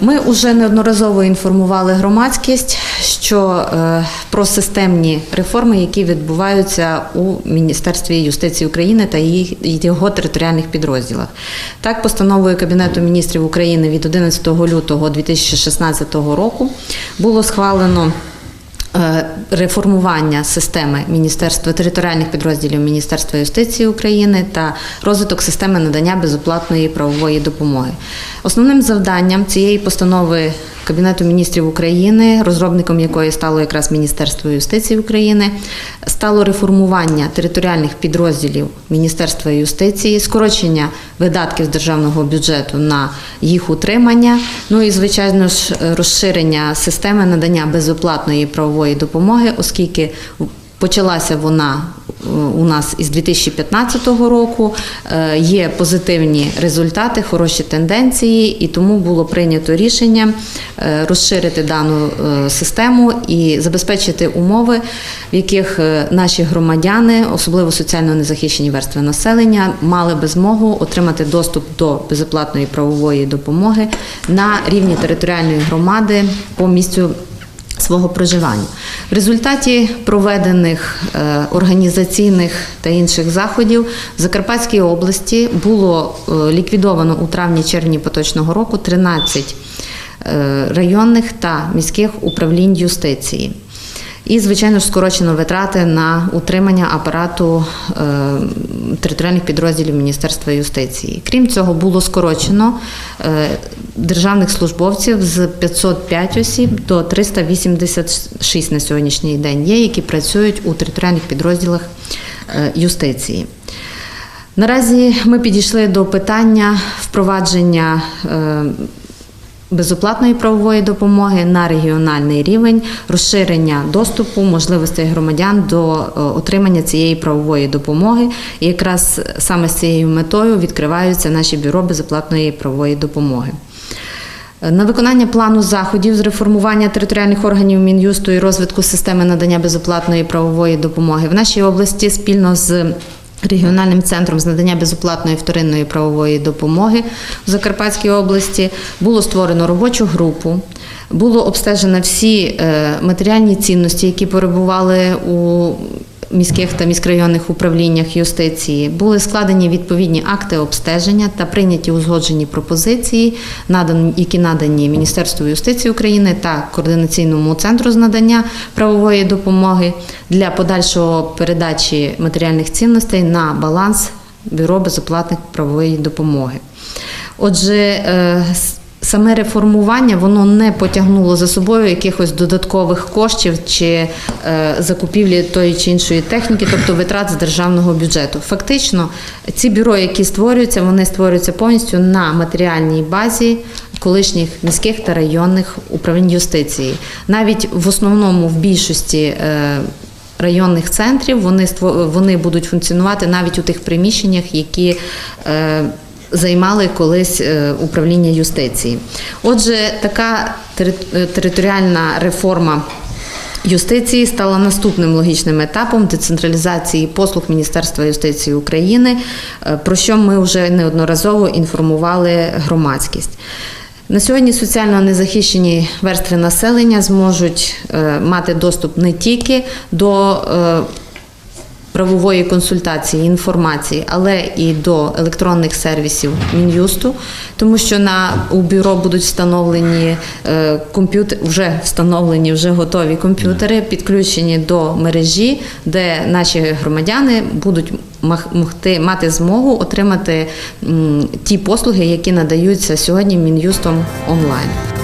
Ми вже неодноразово інформували громадськість, що е, про системні реформи, які відбуваються у Міністерстві юстиції України та його територіальних підрозділах. Так, постановою Кабінету міністрів України від 11 лютого 2016 року було схвалено. Е, Реформування системи Міністерства територіальних підрозділів Міністерства юстиції України та розвиток системи надання безоплатної правової допомоги. Основним завданням цієї постанови Кабінету міністрів України, розробником якої стало якраз Міністерство юстиції України, стало реформування територіальних підрозділів Міністерства юстиції, скорочення видатків з державного бюджету на їх утримання, ну і звичайно ж розширення системи надання безоплатної правової допомоги, оскільки почалася вона е, у нас із 2015 року. Е, Є позитивні результати, хороші тенденції, і тому було прийнято рішення е, розширити дану систему і забезпечити умови, в яких наші громадяни, особливо соціально незахищені верстви населення, мали би змогу отримати доступ до безоплатної правової допомоги на рівні територіальної громади по місцю свого проживання. В результаті проведених е, організаційних та інших заходів в Закарпатській області було е, ліквідовано у травні-червні поточного року 13 е, районних та міських управлінь юстиції. І, звичайно скорочено витрати на утримання апарату е, територіальних підрозділів Міністерства юстиції. Крім цього, було скорочено е, державних службовців з 505 осіб до 386 на сьогоднішній день є, які працюють у територіальних підрозділах е, юстиції. Наразі ми підійшли до питання впровадження безоплатної правової допомоги на регіональний рівень, розширення доступу, можливостей громадян до е, отримання цієї правової допомоги. І якраз саме з цією метою відкриваються наші бюро безоплатної правової допомоги. На виконання плану заходів з реформування територіальних органів Мін'юсту і розвитку системи надання безоплатної правової допомоги в нашій області спільно з Регіональним центром з надання безоплатної вторинної правової допомоги в Закарпатській області. Було створено робочу групу, було обстежено всі е, матеріальні цінності, які перебували у міських та міськрайонних управліннях юстиції. Були складені відповідні акти обстеження та прийняті узгоджені пропозиції, які надані Міністерству юстиції України та координаційному центру з надання правової допомоги для подальшого передачі матеріальних цінностей на баланс бюро безоплатних правової допомоги. Отже, е, Саме реформування воно не потягнуло за собою якихось додаткових коштів чи е, закупівлі тої чи іншої техніки, тобто витрат з державного бюджету. Фактично, ці бюро, які створюються, вони створюються повністю на матеріальній базі колишніх міських та районних управлінь юстиції. Навіть в основному в більшості. е, Районних центрів вони вони будуть функціонувати навіть у тих приміщеннях, які е, займали колись е, управління юстиції. Отже, така е, територіальна реформа. Юстиції стала наступним логічним етапом децентралізації послуг Міністерства юстиції України, е, про що ми вже неодноразово інформували громадськість. На сьогодні соціально незахищені верстви населення зможуть мати доступ не тільки до правової консультації, інформації, але і до електронних сервісів Мін'юсту, тому що на у бюро будуть встановлені е, комп'ютер, вже встановлені, вже готові комп'ютери, підключені до мережі, де наші громадяни будуть могти мати змогу отримати м, ті послуги, які надаються сьогодні Мін'юстом онлайн.